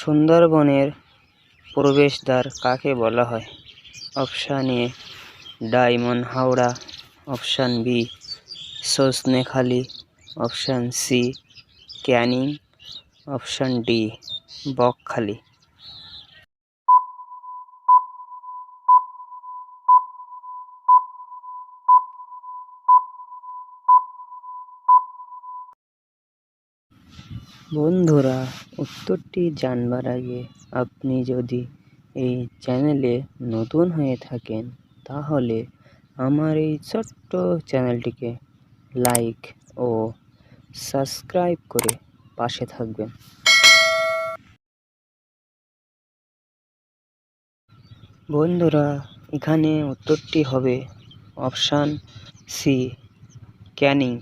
সুন্দরবনের প্রবেশদ্বার কাকে বলা হয়? Option A, diamond Howrah. Option B, Sajnekhali. Option C, Canning. Option D, Bakkhali. বন্ধুরা, উত্তরটি জানবার আগে আপনি যদি এই চ্যানেলে নতুন হয়ে থাকেন, তাহলে আমার এই ছোট্ট চ্যানেলটিকে লাইক ও সাবস্ক্রাইব করে পাশে থাকবেন। বন্ধুরা, এখানে উত্তরটি হবে অপশান সি, ক্যানিং।